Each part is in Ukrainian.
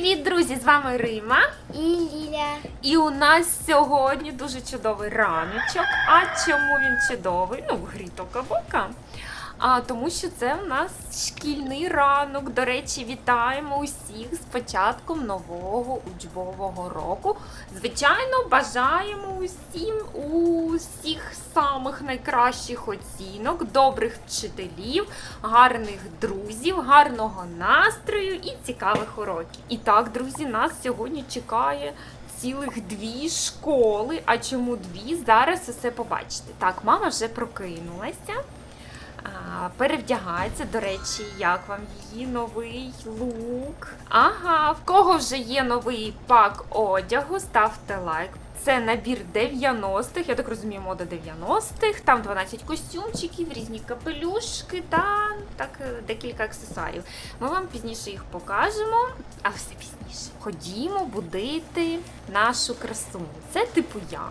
Привіт, друзі! З вами Рима. І Ліля. І у нас сьогодні дуже чудовий раночок. А чому він чудовий? Ну, в грі тока-бока. А тому що це у нас шкільний ранок. До речі, вітаємо усіх з початком нового учбового року. Звичайно, бажаємо усім усіх самих найкращих оцінок, добрих вчителів, гарних друзів, гарного настрою і цікавих уроків. І так, друзі, нас сьогодні чекає цілих дві школи. А чому дві? Зараз усе побачите. Так, мама вже прокинулася. Перевдягається. До речі, як вам її новий лук? Ага, в кого вже є новий пак одягу, ставте лайк. Це набір 90-х, я так розумію, мода 90-х. Там 12 костюмчиків, різні капелюшки та так е, декілька аксесуарів. Ми вам пізніше їх покажемо, а все пізніше. Ходімо будити нашу красуню. Це типу я.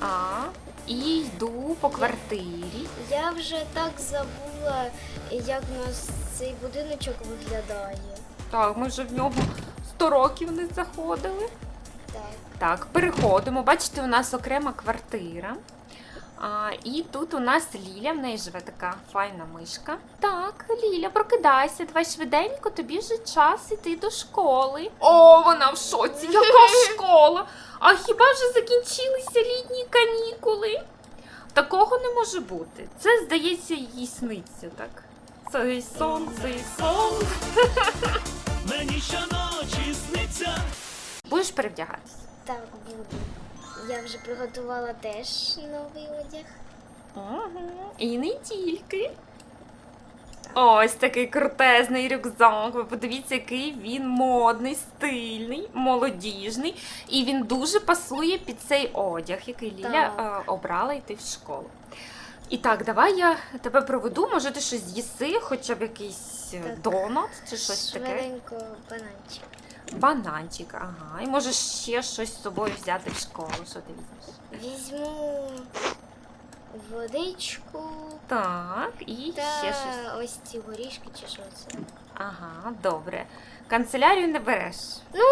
А, і йду по квартирі. Я вже так забула, як у нас цей будиночок виглядає. Так, ми вже в нього 100 років не заходили. Так. Так, переходимо. Бачите, у нас окрема квартира. А, і тут у нас Ліля, в неї живе така файна мишка. Так, Ліля, прокидайся, давай швиденько, тобі вже час іти до школи. О, вона в шоці, яка школа? А хіба ж закінчилися літні канікули? Такого не може бути. Це, здається, їй сниться, так? Цей сон, цей сон. Мені щоночі сниться. Будеш перевдягатися? Так, буду. Я вже приготувала теж новий одяг. Угу. І не тільки. Ось такий крутезний рюкзак. Ви подивіться, який він модний, стильний, молодіжний. І він дуже пасує під цей одяг, який Ліля е, обрала йти в школу. І так, давай я тебе проведу. Може, ти щось з'їси, хоча б якийсь е, Так. донат чи щось таке. Швиденько бананчик. Бананчик, ага. І можеш ще щось з собою взяти в школу. Що ти візьмеш? Візьму водичку Так, і та ще щось. ось ці горішки чи що це. Ага, добре. Канцелярію не береш. Ну,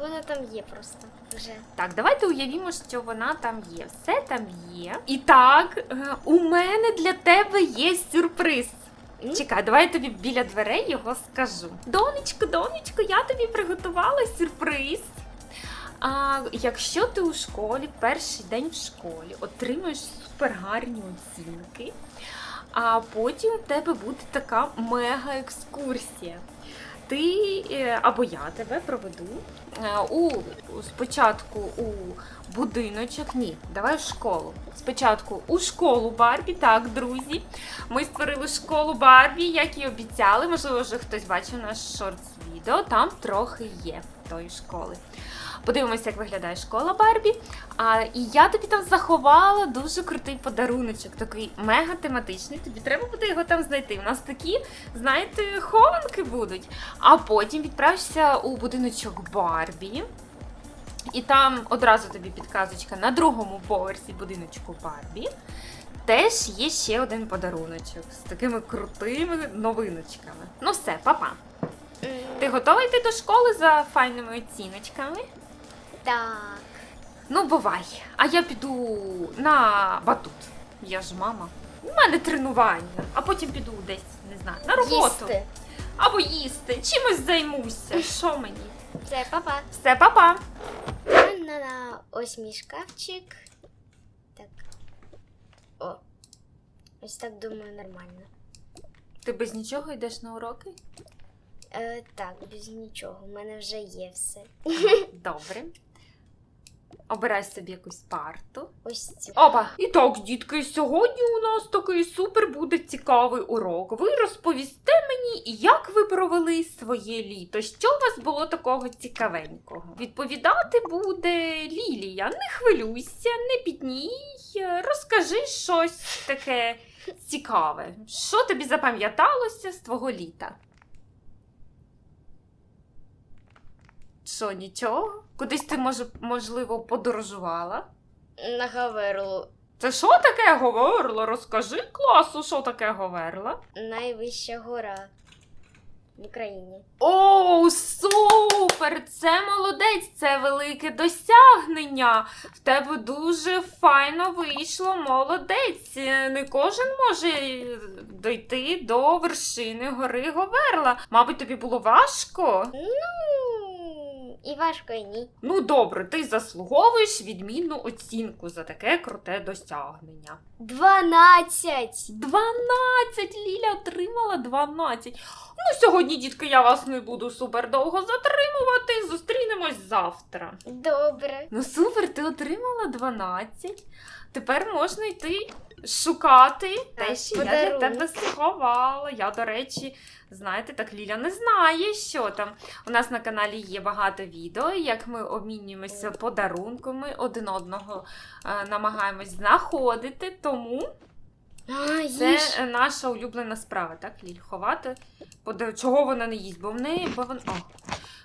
вона там є просто вже. Так, давайте уявімо, що вона там є. Все там є. І так, е, у мене для тебе є сюрприз. М? Чекай, давай я тобі біля дверей його скажу. Донечко, донечко, я тобі приготувала сюрприз. А якщо ти у школі, перший день в школі, отримаєш супергарні оцінки, а потім у тебе буде така мега-екскурсія. Ти е, або я тебе проведу е, у спочатку у будиночок. Ні, давай в школу. Спочатку у школу Барбі. Так, друзі. Ми створили школу Барбі, як і обіцяли. Можливо, вже хтось бачив наш шортс-відео. Там трохи є тої школи. Подивимося, як виглядає школа Барбі. А, і я тобі там заховала дуже крутий подаруночок, такий мега тематичний. Тобі треба буде його там знайти. У нас такі, знаєте, хованки будуть. А потім відправишся у будиночок Барбі. І там одразу тобі підказочка на другому поверсі будиночку Барбі. Теж є ще один подаруночок з такими крутими новиночками. Ну все, папа. М, Ти готова йти до школи за файними оціночками? Так. Ну, бувай. А я піду на батут. Я ж мама. У мене тренування, а потім піду десь, не знаю, на роботу. Їсти. Або їсти. Чимось займуся. Що мені? Все, папа. Все, папа. На ось мій шкафчик. Так. О. Ось так думаю нормально. Ти без нічого йдеш на уроки? Е, так, без нічого. У мене вже є все. Добре. Обирай собі якусь парту. Ось цю. Опа! І так, дітки, сьогодні у нас такий супер буде цікавий урок. Ви розповісте мені, як ви провели своє літо. Що у вас було такого цікавенького? Відповідати буде Лілія. Не хвилюйся, не підній. Розкажи щось таке цікаве. Що тобі запам'яталося з твого літа? Що, нічого? Кудись ти може, можливо подорожувала? На Гаверлу. Це що таке говорила? Розкажи класу, що таке говорила. Найвища гора в Україні. О, супер! Це молодець, це велике досягнення. В тебе дуже файно вийшло, молодець. Не кожен може дойти до вершини гори Говерла. Мабуть, тобі було важко. Ну, і важко, і ні. Ну добре, ти заслуговуєш відмінну оцінку за таке круте досягнення. 12! 12! Ліля отримала 12. Ну, сьогодні, дітки, я вас не буду супер довго затримувати. Зустрінемось завтра. Добре. Ну, супер, ти отримала 12. Тепер можна йти шукати те, що я для тебе сховала. Я, до речі, знаєте, так Ліля не знає, що там. У нас на каналі є багато відео, як ми обмінюємося подарунками, один одного е, намагаємось знаходити. Тому А, це їж. наша улюблена справа, так, Ліль? Ховати. Чого вона не їсть? Бо в неї, бо вона, о,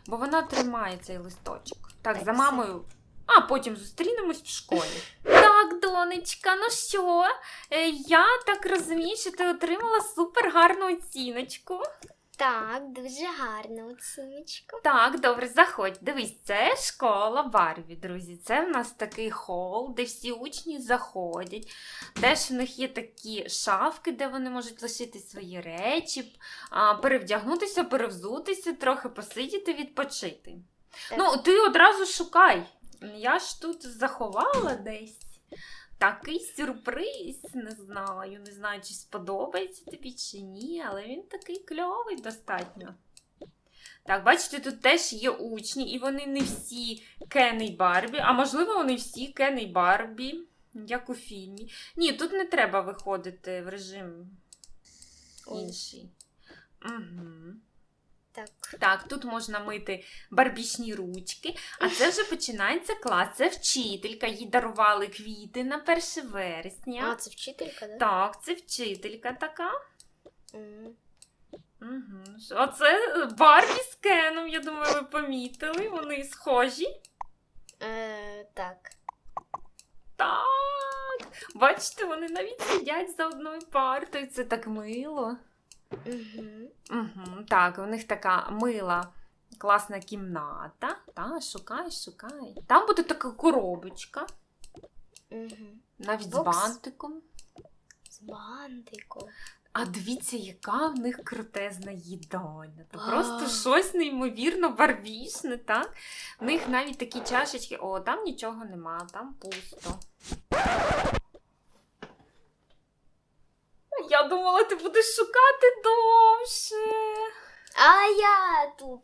бо вона тримає цей листочок. Так, Так, за мамою. А потім зустрінемось в школі. Так, донечка, ну що? Е, Я так розумію, що ти отримала супер гарну оціночку. Так, дуже гарна оціночка. Так, добре, заходь. Дивись, це школа Барві, друзі. Це в нас такий хол, де всі учні заходять. Теж в них є такі шафки, де вони можуть лишити свої речі, а, перевдягнутися, перевзутися, трохи посидіти, відпочити. Так. Ну, ти одразу шукай. Я ж тут заховала десь. Такий сюрприз, не знаю. Не знаю, чи сподобається тобі чи ні, але він такий кльовий достатньо. Так, бачите, тут теж є учні, і вони не всі Кен і Барбі, а можливо, вони всі Кен і Барбі, як у фільмі. Ні, тут не треба виходити в режим інший. Угу. Так. Так, тут можна мити барбічні ручки, а це вже починається клас. Це вчителька, їй дарували квіти на 1 вересня. А, це вчителька, да? Так, це вчителька така. М. Угу. Оце Барбі з Кеном, я думаю, ви помітили. Вони схожі. Е, так. Так. Бачите, вони навіть сидять за одною партою. Це так мило. Угу. Угу, так, у них така мила, класна кімната. Та, шукай, шукай. Там буде така коробочка, Угу. навіть Бокс. з бантиком. З бантиком. А дивіться, яка в них крутезна їдальня. Це просто щось неймовірно барвішне, так? В них навіть такі чашечки. О, там нічого нема, там пусто. Я думала, ти будеш шукати довше. А я тут.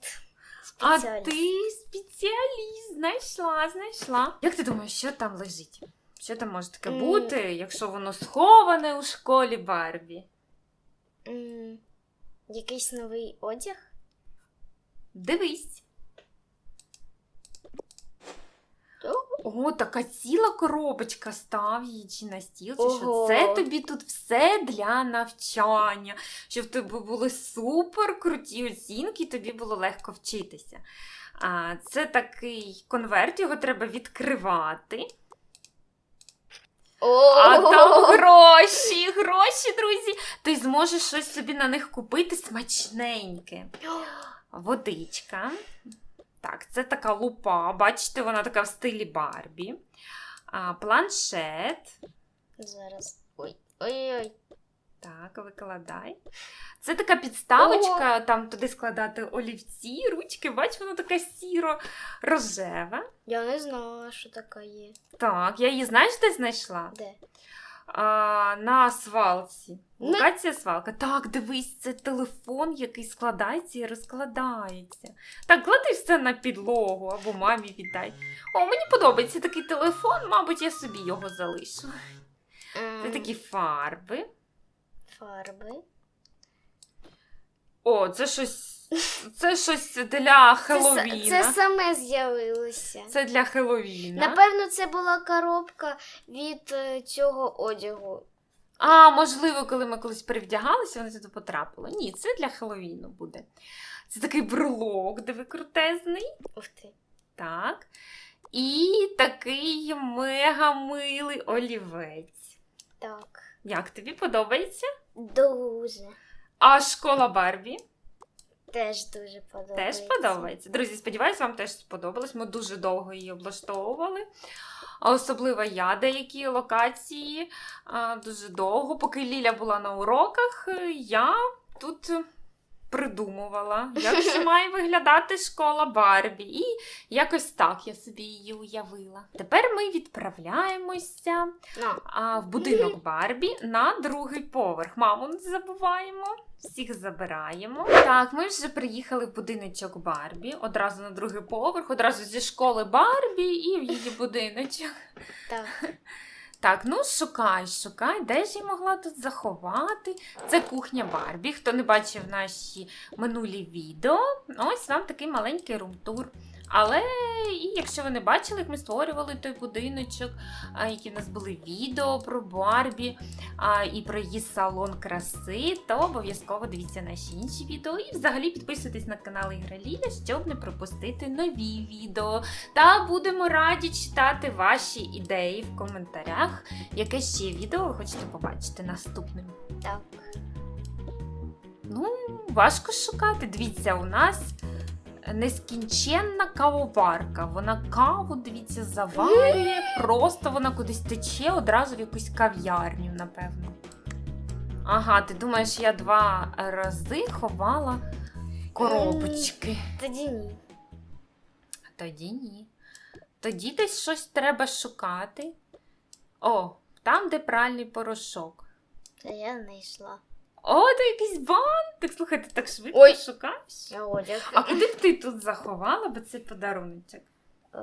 А ти спеціаліст, знайшла, знайшла. Як ти думаєш, що там лежить? Що там може таке М. бути, якщо воно сховане у школі Барбі? М, Якийсь новий одяг? Дивись. О, така ціла коробочка став її чи на стіл, чи що це тобі тут все для навчання, щоб тебе були супер круті оцінки, і тобі було легко вчитися. А, це такий конверт, його треба відкривати. А там гроші, гроші, друзі. Ти зможеш щось собі на них купити смачненьке. Водичка. Так, це така лупа. Бачите, вона така в стилі Барбі. А, планшет. Зараз. Ой. Ой-ой. Так, викладай. Це така підставочка, там туди складати олівці, ручки. Бач, вона така сіро-рожева. Я не знала, що така є. Так, я її знаєш, де знайшла? Де? А, на свалці. Ну. Локація свалка. Так, дивись, це телефон, який складається і розкладається. Так, клади все на підлогу або мамі віддай. О, мені подобається такий телефон, мабуть, я собі його залишу. Це Ем, такі фарби. фарби. О, це щось. Це щось для Це, Хеллоуіна. са- це саме з'явилося. Це для Хеллоуіна. Напевно, це була коробка від е, цього одягу. А, можливо, коли ми колись перевдягалися, вони туди потрапили. Ні, це для Хеллоуіну буде. Це такий брелок, диви крутезний. Ух ти. Так. І такий мега милий олівець. Так. Як тобі подобається? Дуже. А школа Барбі? Теж дуже подобається. Теж подобається. Друзі, сподіваюся, вам теж сподобалось. Ми дуже довго її облаштовували. А особливо я деякі локації а, дуже довго. Поки Ліля була на уроках, я тут придумувала, як же має виглядати школа Барбі. І якось так я собі її уявила. Тепер ми відправляємося а, в будинок Барбі на другий поверх. Маму не забуваємо. Всіх забираємо. Так, ми вже приїхали в будиночок Барбі. Одразу на другий поверх, одразу зі школи Барбі і в її будиночок. так. Так, ну шукай, шукай, де ж я могла тут заховати? Це кухня Барбі. Хто не бачив наші минулі відео, ось вам такий маленький румтур. Але і якщо ви не бачили, як ми створювали той будиночок, які в нас були відео про Барбі і про її салон краси, то обов'язково дивіться наші інші відео. І взагалі підписуйтесь на канал Ігра Ліля, щоб не пропустити нові відео. Та будемо раді читати ваші ідеї в коментарях, яке ще відео ви хочете побачити наступним. Так. Ну, важко шукати. Дивіться, у нас нескінченна кавоварка. Вона каву, дивіться, заварює, просто вона кудись тече одразу в якусь кав'ярню, напевно. Ага, ти думаєш, я два рази ховала коробочки. Тоді ні. Тоді ні. Тоді десь щось треба шукати. О, там, де пральний порошок. Та я знайшла. О, то якийсь бантик. Слухай, ти так швидко Ой. шукаєш. Одяг. А куди б ти тут заховала, бо це подаруночок? Е,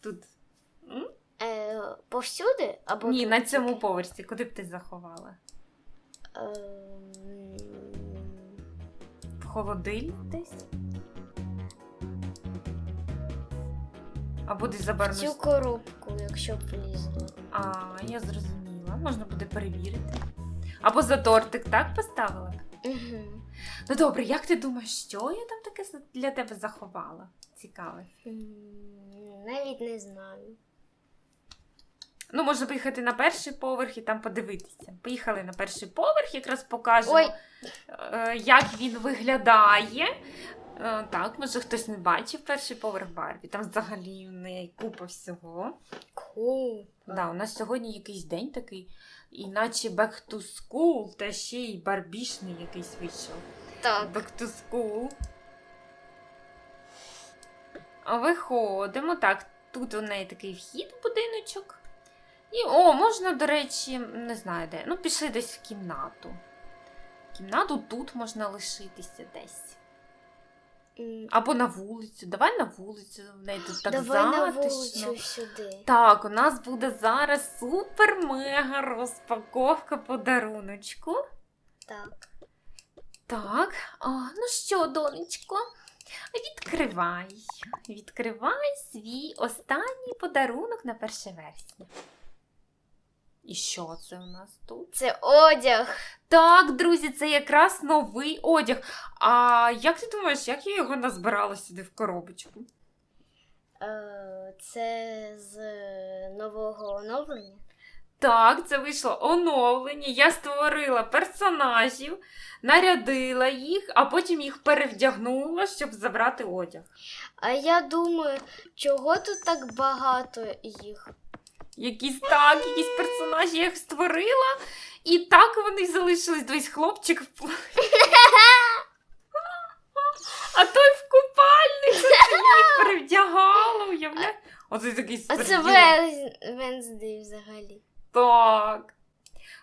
Тут. М? е, повсюди? Або Ні, тут на цьому тільки? поверсі. Куди б ти заховала? Ем, В холодильник десь? Або десь в барну цю коробку, якщо б влізло. А, я зрозуміла. Можна буде перевірити. Або за тортик, так поставила? Угу. Ну добре, як ти думаєш, що я там таке для тебе заховала? Цікаве. Навіть не знаю. Ну, можна поїхати на перший поверх і там подивитися. Поїхали на перший поверх, якраз покажемо, Ой. е, як він виглядає. Е, Так, може хтось не бачив перший поверх Барбі. Там взагалі в неї купа всього. Ку. Да, у нас сьогодні якийсь день такий, іначе back to school, та ще й барбішний якийсь вийшов. Так. Back to school. Виходимо. Так, тут у неї такий вхід в будиночок. І, о, можна, до речі, не знаю де. Ну, пішли десь в кімнату. Кімнату тут можна лишитися десь. Або на вулицю. Давай на вулицю. В неї тут так Давай на вулицю сюди. Так, у нас буде зараз супер-мега розпаковка подаруночку. Так. Так, а, ну що, донечко, відкривай. Відкривай свій останній подарунок на 1 вересня. І що це у нас тут? Це одяг. Так, друзі, це якраз новий одяг. А як ти думаєш, як я його назбирала сюди в коробочку? Е, Це з нового оновлення. Так, це вийшло оновлення. Я створила персонажів, нарядила їх, а потім їх перевдягнула, щоб забрати одяг. А я думаю, чого тут так багато їх? Якісь так, якісь персонажі я їх створила, і так вони залишились. Дивись, хлопчик в А той в я їх перевдягала, уявляєш? Оце такий А це. Венздей взагалі. Так.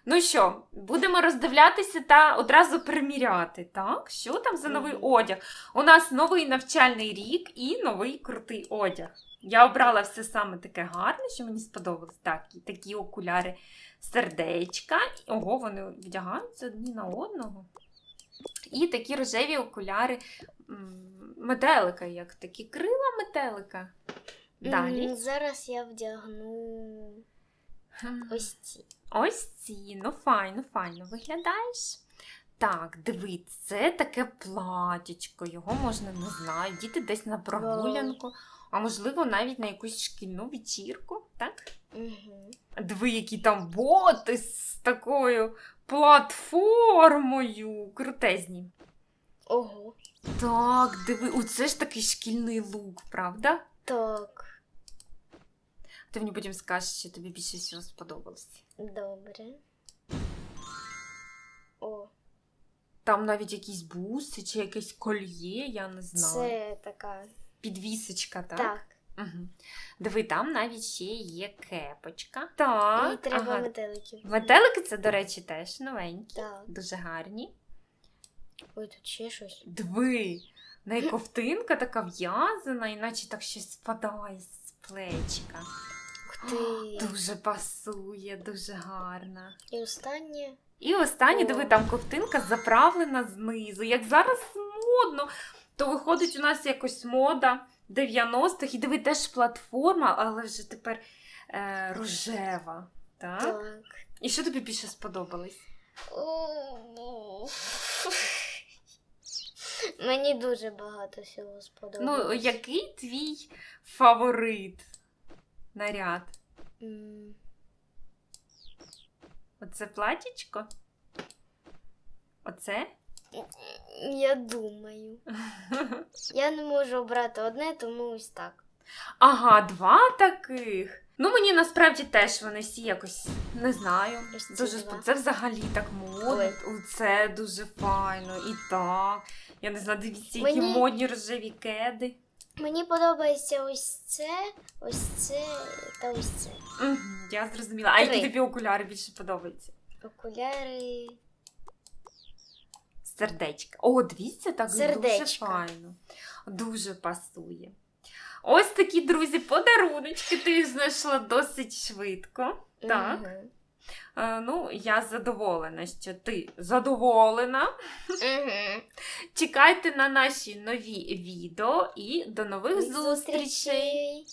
Ну що, будемо роздивлятися та одразу приміряти, так? Що там за новий одяг? У нас новий навчальний рік і новий крутий одяг. Я обрала все саме таке гарне, що мені сподобалось. Так, і такі окуляри сердечка. Ого, вони вдягаються одні на одного. І такі рожеві окуляри метелика, як такі крила метелика. Далі. Зараз я вдягну ось ці. Ось ці, ну файно, файно виглядаєш. Так, дивись, це таке платічко, його можна, не знаю, діти десь на прогулянку, а можливо навіть на якусь шкільну вечірку, так? Угу. Диви, які там боти з такою платформою. Крутезні. Ого. Так, диви, оце ж такий шкільний лук, правда? Так, Ти мені потім скажеш, що тобі більше всього сподобалось. добре. О, Там навіть якісь буси чи якесь кольє, я не знаю. це така. Підвісочка, так? Так. Угу. Диви, там навіть ще є кепочка. Так. І треба ага. метеликів. Метелики це, до речі, теж новенькі. Так. Дуже гарні. Ой, тут ще щось. Диви, в неї ковтинка така в'язана, іначе так щось спадає з плечика. Ух ти. Дуже пасує, дуже гарна. І останнє. І останнє, О. диви, там ковтинка заправлена знизу. Як зараз модно, то виходить у нас якось мода 90-х. І диви, теж платформа, але вже тепер е, рожева. Так? Так. І що тобі більше сподобалось? Мені дуже багато всього сподобалось. Ну, який твій фаворит наряд? Оце платічко? Оце? Я думаю. Я не можу обрати одне, тому ось так. Ага, два таких. Ну, мені насправді теж вони всі якось не знаю. Ось ці Дуже два. Це взагалі так модно. Ой. Це дуже файно. І так. Я не знаю, дивіться, які Мені- модні рожеві кеди. Мені подобається ось це, ось це та ось це. Угу, я зрозуміла. А які Три. тобі окуляри більше подобаються? Окуляри. Сердечка. О, дивіться, так дуже Сердечка. файно. Дуже пасує. Ось такі, друзі, подаруночки. Ти їх знайшла досить швидко. Так. Мгм. Е, ну, я задоволена, що ти задоволена. Мгм. Чекайте на наші нові відео і до нових зустрічей! зустрічей.